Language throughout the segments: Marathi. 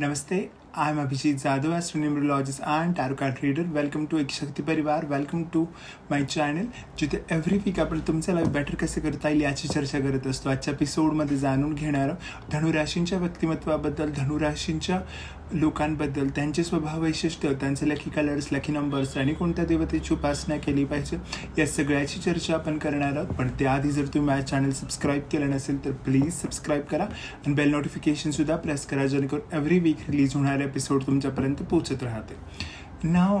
Namaste. I'm Abhijit Jadhav astronumerologist and tarot card reader. Welcome to एक शक्ती परिवार वेलकम टू माय चॅनल जिथे एव्हरी वीक आपण तुमचं लाईफ बेटर कसं करता येईल याची चर्चा करत असतो. आजच्या एपिसोडमध्ये जाणून घेणार धनुराशींच्या व्यक्तिमत्वाबद्दल धनुराशींच्या लोकांबद्दल त्यांचे स्वभाव वैशिष्ट्य त्यांचे लकी कलर्स लकी नंबर्स आणि कोणत्या देवतेची उपासना केली पाहिजे या सगळ्याची चर्चा आपण करणार आहोत. पण त्याआधी जर तुम्ही माझ्या चॅनल सबस्क्राईब केलं नसेल तर प्लीज सबस्क्राईब करा. आणि बेल नोटिफिकेशनसुद्धा प्रेस करा जेणेकरून एव्हरी वीक रिलीज होणार एपिसोड तुमच्यापर्यंत पोचत राहते. नाव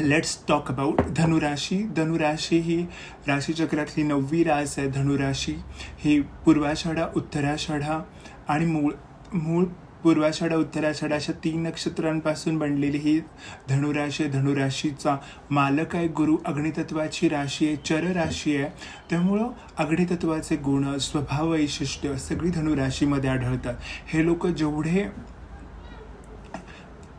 लेट्स टॉक अबाउट धनुराशी. धनुराशी ही राशीचक्रातली नववी रास आहे. धनुराशी ही पूर्वाषाढा उत्तराषाढा आणि मूळ मूळ पूर्वाषाढा उत्तराषाढा अशा तीन नक्षत्रांपासून बनलेली ही धनुराशी धनुराशीचा मालक आहे. गुरु अग्नितत्वाची राशी आहे. चर राशी आहे. त्यामुळं अग्नितत्वाचे गुण स्वभाव वैशिष्ट्य सगळी धनुराशीमध्ये आढळतात. हे लोक जेवढे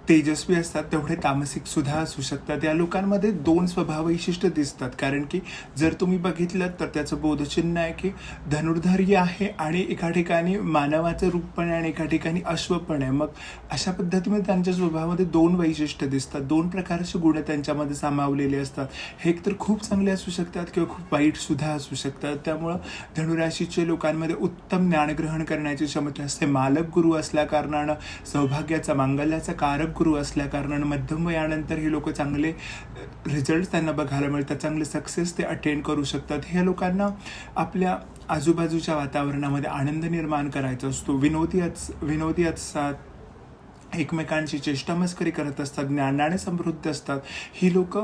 तेजस्वी असतात तेवढे तामसिक सुद्धा असू शकतात. या लोकांमध्ये दोन स्वभाव वैशिष्ट्य दिसतात. कारण की जर तुम्ही बघितलं तर त्याचं बोधचिन्ह आहे की धनुर्धर्य आहे आणि एका ठिकाणी मानवाचं रूप पण आहे आणि एका ठिकाणी अश्व पण आहे. मग अशा पद्धतीमध्ये त्यांच्या स्वभावामध्ये दोन वैशिष्ट्य दिसतात. दोन प्रकारचे गुण त्यांच्यामध्ये सामावलेले असतात. हे एकतर खूप चांगले असू शकतात किंवा खूप वाईट सुद्धा असू शकतात. त्यामुळं धनुराशीचे लोकांमध्ये उत्तम ज्ञानग्रहण करण्याची क्षमता असते. मालक गुरु असल्या कारणानं सौभाग्याचा मांगल्याचा कारक गुरु असल्या कारणानं मध्यम वयानंतर हे लोक चांगले रिझल्ट त्यांना बघायला मिळतात चांगले सक्सेस ते अटेंड करू शकतात. ह्या लोकांना आपल्या आजूबाजूच्या वातावरणामध्ये आनंद निर्माण करायचा असतो. विनोदी अस विनोदी असतात एकमेकांची चेष्टामस्करी करत असतात ज्ञानाने समृद्ध असतात. ही लोक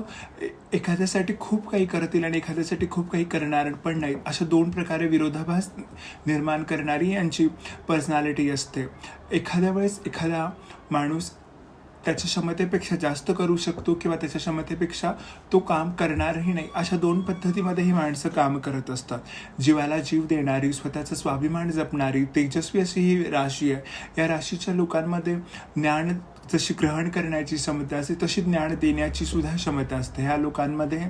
एखाद्यासाठी खूप काही करतील आणि एखाद्यासाठी खूप काही करणार पण नाही. अशा दोन प्रकारे विरोधाभास निर्माण करणारी यांची पर्सनॅलिटी असते. एखाद्या वेळेस एखादा माणूस त्याच्या क्षमतेपेक्षा जास्त करू शकतो किंवा त्याच्या क्षमतेपेक्षा तो काम करणारही नाही. अशा दोन पद्धतीमध्ये ही माणसं काम करत असतात. जीवाला जीव देणारी स्वतःचा स्वाभिमान जपणारी तेजस्वी अशी ही राशी आहे. या राशीच्या लोकांमध्ये ज्ञान जशी ग्रहण करण्याची क्षमता असते तशी ज्ञान देण्याची सुद्धा क्षमता असते. ह्या लोकांमध्ये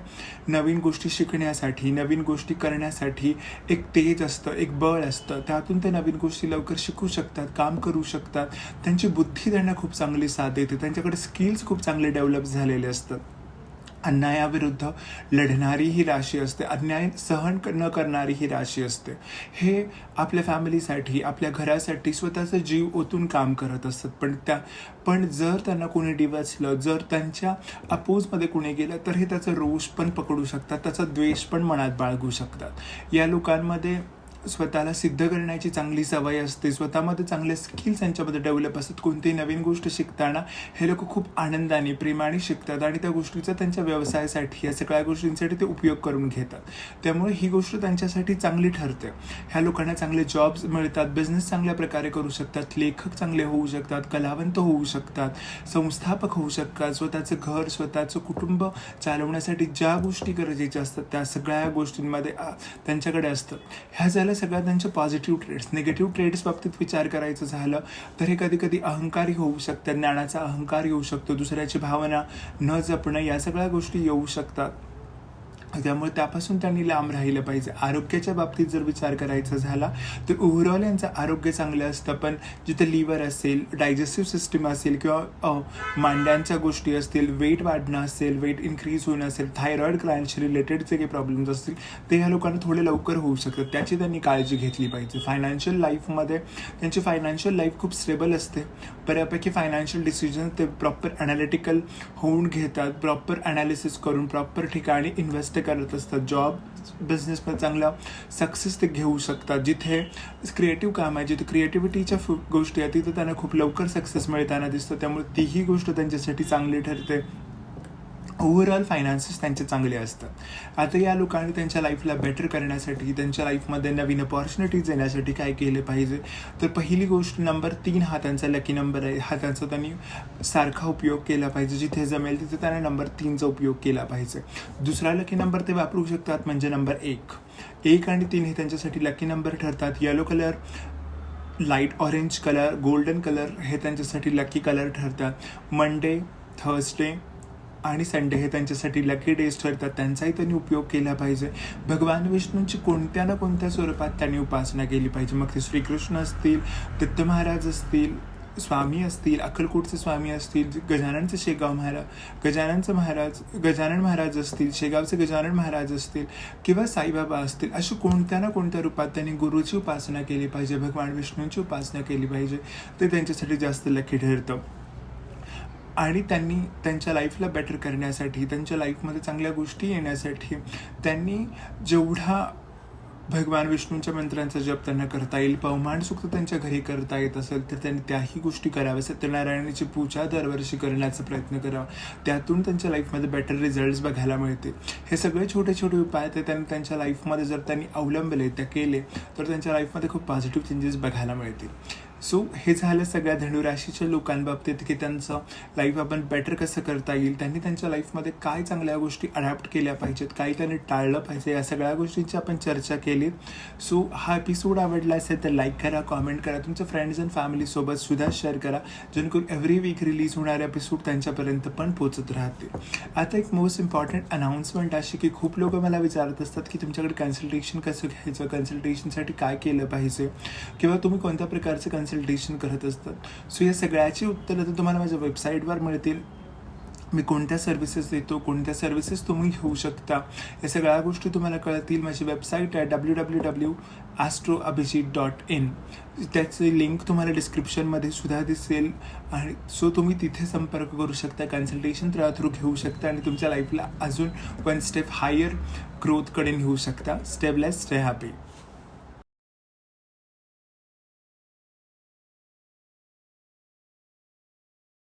नवीन गोष्टी शिकण्यासाठी नवीन गोष्टी करण्यासाठी एक तेज असतं एक बळ असतं. त्यातून ते नवीन गोष्टी लवकर शिकू शकतात काम करू शकतात. त्यांची बुद्धी त्यांना खूप चांगली साथ देते. त्यांच्याकडे स्किल्स खूप चांगले डेव्हलप झालेले असतात. अन्यायाविरुद्ध लढणारी ही राशी असते. अन्याय सहन न करणारी ही राशी असते. हे आपल्या फॅमिलीसाठी आपल्या घरासाठी स्वतःचा जीव ओतून काम करत असतात. पण त्या पण जर त्यांना कोणी डिवचलं जर त्यांच्या अपोजमध्ये कोणी गेलं तर हे त्याचा रोष पण पकडू शकतात. त्याचा द्वेष पण मनात बाळगू शकतात. या लोकांमध्ये स्वतःला सिद्ध करण्याची चांगली सवय असते. स्वतःमध्ये चांगले स्किल्स यांच्यामध्ये डेव्हलप असतात. कोणतीही नवीन गोष्ट शिकताना हे लोक खूप आनंदाने प्रेमाने शिकतात आणि त्या गोष्टीचा त्यांच्या व्यवसायासाठी या सगळ्या गोष्टींसाठी ते उपयोग करून घेतात. त्यामुळे ही गोष्ट त्यांच्यासाठी चांगली ठरते. ह्या लोकांना चांगले जॉब्स मिळतात बिझनेस चांगल्या प्रकारे करू शकतात लेखक चांगले होऊ शकतात कलावंत होऊ शकतात संस्थापक होऊ शकतात स्वतःचं घर स्वतःचं कुटुंब चालवण्यासाठी ज्या गोष्टी गरजेच्या असतात त्या सगळ्या गोष्टींमध्ये त्यांच्याकडे असतं. ह्या झाल्या सगळ्या त्यांच्या पॉझिटिव्ह ट्रेड्स निगेटिव्ह ट्रेड्स बाबतीत विचार करायचं झालं तर हे कधी कधी अहंकारी होऊ शकतात ज्ञानाचा अहंकार येऊ शकतो दुसऱ्याची भावना न जपणं या सगळ्या गोष्टी येऊ शकतात. त्यामुळे त्यापासून त्यांनी लांब राहिलं पाहिजे. आरोग्याच्या बाबतीत जर विचार करायचा झाला तर ओव्हरऑल यांचं आरोग्य चांगलं असतं. पण जिथं लिव्हर असेल डायजेस्टिव्ह सिस्टीम असेल किंवा मांड्यांच्या गोष्टी असतील वेट वाढणं असेल वेट इन्क्रीज होणं असेल थायरॉईड ग्लँडशी रिलेटेड जे काही प्रॉब्लेम्स असतील ते ह्या लोकांना थोडे लवकर होऊ शकतात. त्याची त्यांनी काळजी घेतली पाहिजे. फायनान्शियल लाईफमध्ये त्यांची फायनान्शियल लाईफ खूप स्टेबल असते. बऱ्यापैकी फायनान्शियल डिसिजन ते प्रॉपर अनालिटिकल होऊन घेतात. प्रॉपर अनालिसिस करून प्रॉपर ठिकाणी इन्व्हेस्ट करत असतात. जॉब बिझनेसमध्ये चांगला सक्सेस ते घेऊ शकतात. जिथे क्रिएटिव्ह काम आहे जिथे क्रिएटिव्हिटीच्या गोष्टी आहेत तिथे त्यांना खूप लवकर सक्सेस मिळताना दिसतं. त्यामुळे तीही गोष्ट त्यांच्यासाठी चांगली ठरते. ओव्हरऑल फायनान्सेस त्यांचे चांगले असतात. आता या लोकांनी त्यांच्या लाईफला बेटर करण्यासाठी त्यांच्या लाईफमध्ये नवीन अपॉर्च्युनिटीज येण्यासाठी काय केले पाहिजे? तर पहिली गोष्ट नंबर तीन हा त्यांचा लकी नंबर आहे. हा त्यांचा त्यांनी सारखा उपयोग केला पाहिजे. जिथे जमेल तिथे त्यांना नंबर तीनचा उपयोग केला पाहिजे. दुसरा लकी नंबर ते वापरू शकतात म्हणजे नंबर एक. एक आणि तीन हे त्यांच्यासाठी लकी नंबर ठरतात. Yellow colour light orange colour golden colour हे त्यांच्यासाठी लकी कलर ठरतात. मंडे थर्सडे आणि संडे हे त्यांच्यासाठी लकी डेज ठरतात. त्यांचाही त्यांनी उपयोग केला पाहिजे. भगवान विष्णूंची कोणत्या ना कोणत्या स्वरूपात त्यांनी उपासना केली पाहिजे? मग ते श्रीकृष्ण असतील दत्त महाराज असतील स्वामी असतील अक्कलकोटचे स्वामी असतील गजाननचे शेगाव महाराज गजाननचे महाराज गजानन महाराज असतील शेगावचे गजानन महाराज असतील किंवा साईबाबा असतील अशी कोणत्या ना कोणत्या रूपात त्यांनी गुरुची उपासना केली पाहिजे भगवान विष्णूंची उपासना केली पाहिजे ते त्यांच्यासाठी जास्त लकी ठरतं. आणि त्यांनी त्यांच्या लाईफला बेटर करण्यासाठी त्यांच्या लाईफमध्ये चांगल्या गोष्टी येण्यासाठी त्यांनी जेवढा भगवान विष्णूंच्या मंत्रांचा जप त्यांना करता येईल पवमान सुक्त त्यांच्या घरी करता येत असेल तर त्यांनी त्याही गोष्टी कराव्या. सत्यनारायणाची पूजा दरवर्षी करण्याचा प्रयत्न करावा. त्यातून त्यांच्या लाईफमध्ये बेटर रिझल्ट्स बघायला मिळते. हे सगळे छोटे छोटे उपाय ते त्यांनी त्यांच्या लाईफमध्ये जर त्यांनी अवलंबले त्या केले तर त्यांच्या लाईफमध्ये खूप पॉझिटिव्ह चेंजेस बघायला मिळतील. सो हे झालं सगळ्या धनुराशीच्या लोकांबाबतीत की त्यांचं लाईफ आपण बेटर कसं करता येईल? त्यांनी त्यांच्या लाईफमध्ये काय चांगल्या गोष्टी अडॅप्ट केल्या पाहिजेत? काय त्यांनी टाळलं पाहिजे? या सगळ्या गोष्टींची आपण चर्चा केली. सो हा एपिसोड आवडला असेल तर लाईक करा कॉमेंट करा. तुमच्या फ्रेंड्स अँड फॅमिलीसोबत सुद्धा शेअर करा. जेणेकरून एव्हरी वीक रिलीज होणारे एपिसोड त्यांच्यापर्यंत पण पोचत राहतील. आता एक मोस्ट इम्पॉर्टंट अनाऊन्समेंट अशी की खूप लोक मला विचारत असतात की तुमच्याकडे कन्सल्टेशन कसं घ्यायचं? कन्सल्टेशनसाठी काय केलं पाहिजे? किंवा तुम्ही कोणत्या प्रकारचं कन्सल्टेशन करत असतात. सो या सगळ्याची उत्तरं तर तुम्हाला माझ्या वेबसाईटवर मिळतील. मी कोणत्या सर्व्हिसेस देतो कोणत्या सर्व्हिसेस तुम्ही घेऊ शकता या सगळ्या गोष्टी तुम्हाला कळतील माझी वेबसाईट आहे W W W astro Abhijit dot in त्याची लिंक तुम्हाला डिस्क्रिप्शनमध्ये सुद्धा दिसेल. आणि सो तुम्ही तिथे संपर्क करू शकता कन्सल्टेशन त्या थ्रू घेऊ शकता आणि तुमच्या लाईफला अजून वन स्टेप हायर ग्रोथकडे नेऊ शकता. स्टेप लेस स्टे हॅपी